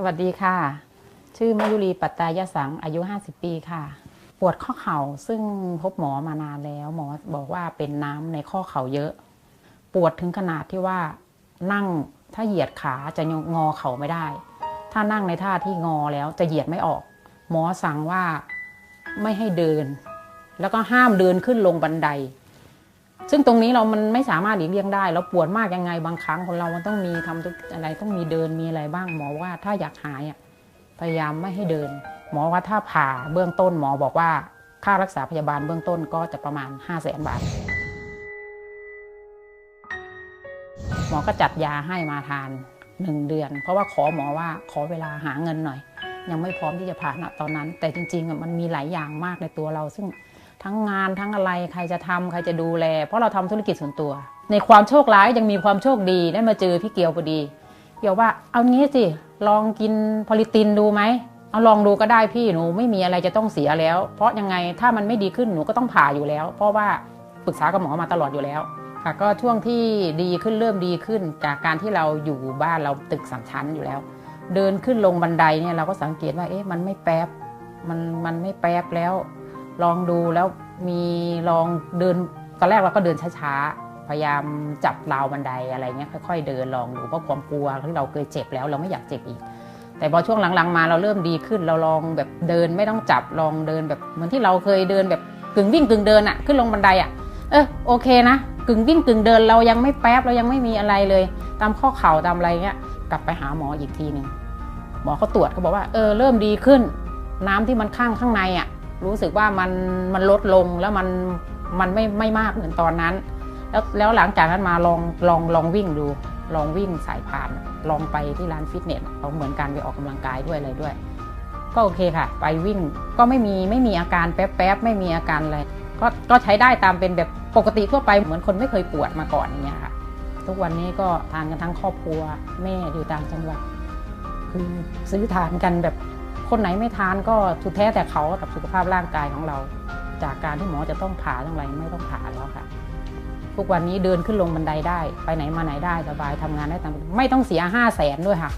สวัสดีค่ะ ชื่อมายุรีปัตตายสัง อายุ 50 ปีค่ะ ปวดข้อเข่าซึ่งพบหมอมานานแล้ว หมอบอกว่าเป็นน้ำในข้อเข่าเยอะ ปวดถึงขนาดที่ว่านั่งถ้าเหยียดขาจะงอเข่าไม่ได้ ถ้านั่งในท่าที่งอแล้วจะเหยียดไม่ออก หมอสั่งว่าไม่ให้เดิน แล้วก็ห้ามเดินขึ้นลงบันได ซึ่งตรงนี้เรามันไม่สามารถหลีกเลี่ยงได้ เราปวดมากยังไงบางครั้งคนเรามันต้องมีทำทุกอะไรต้องมีเดินมีอะไรบ้างหมอว่าถ้าอยากหายอะพยายามไม่ให้เดิน หมอว่าถ้าผ่าเบื้องต้นหมอบอกว่าค่ารักษาพยาบาลเบื้องต้นก็จะประมาณ 5 0 0แสนบาท หมอก็จัดยาให้มาทานหนึ่งเดือน เพราะว่าขอหมอว่าขอเวลาหาเงินหน่อย ยังไม่พร้อมที่จะผ่าณตอนนั้น แต่จริงๆมันมีหลายอย่างมากในตัวเรา ซึ่ง ทั้งงานทั้งอะไรใครจะทำใครจะดูแล เพราะเราทำธุรกิจส่วนตัว ในความโชคร้ายยังมีความโชคดีได้มาเจอพี่เกียวพอดี เกียวว่าเอางี้สิลองกินพอลิตินดูไหมเอาลองดูก็ได้พี่หนูไม่มีอะไรจะต้องเสียแล้ว เพราะยังไงถ้ามันไม่ดีขึ้นหนูก็ต้องผ่าอยู่แล้ว เพราะว่าปรึกษากับหมอมาตลอดอยู่แล้วค่ะก็ช่วงที่ดีขึ้นเริ่มดีขึ้นจากการที่เราอยู่บ้านเราตึกสามชั้นอยู่แล้ว เดินขึ้นลงบันไดเนี่ยเราก็สังเกตว่าเอ๊ะมันไม่แป๊บมันมันไม่แป๊บแล้ว ลองดูแล้วมีลองเดินตอนแรกเราก็เดินช้าๆ พยายามจับราวบันไดอะไรเงี้ยค่อย ๆ เดินลองดูเพราะความกลัวที่เราเคยเจ็บแล้วเราไม่อยากเจ็บอีก แต่พอช่วงหลังๆมาเราเริ่มดีขึ้นเราลองแบบเดินไม่ต้องจับลองเดินแบบเหมือนที่เราเคยเดินแบบกึ่งวิ่งกึ่งเดินอะขึ้นลงบันไดอะเออโอเคนะกึ่งวิ่งกึ่งเดินเรายังไม่แป๊บเรายังไม่มีอะไรเลย ตามข้อเข่าตามอะไรเงี้ยกลับไปหาหมออีกทีหนึ่งหมอเขาตรวจเขาบอกว่าเออเริ่มดีขึ้น น้ำที่มันข้างข้างในอะ รู้สึกว่ามันมันลดลงแล้วมันมันไม่ไม่มากเหมือนตอนนั้น แล้วแล้วหลังจากนั้นมาลองลองลองวิ่งดู ลองวิ่งสายพาน ลองไปที่ร้านฟิตเนสเอาเหมือนการไปออกกำลังกายด้วยอะไรด้วย ก็โอเคค่ะ ไปวิ่งก็ไม่มีไม่มีอาการแป๊บๆไม่มีอาการอะไรก็ก็ใช้ได้ตามเป็นแบบปกติทั่วไปเหมือนคนไม่เคยปวดมาก่อนอย่างเงี้ยค่ะ ทุกวันนี้ก็ทานกันทั้งครอบครัวแม่อยู่ต่างจังหวัดคือซื้อทานกันแบบ คนไหนไม่ทานก็สุดแท้แต่เขากับสุขภาพร่างกายของเรา จากการที่หมอจะต้องผ่าทั้งไรไม่ต้องผ่าแล้วค่ะ ทุกวันนี้เดินขึ้นลงบันไดได้ ไปไหนมาไหนได้สบายทำงานได้ตามไม่ต้องเสียห้าแสนด้วยค่ะ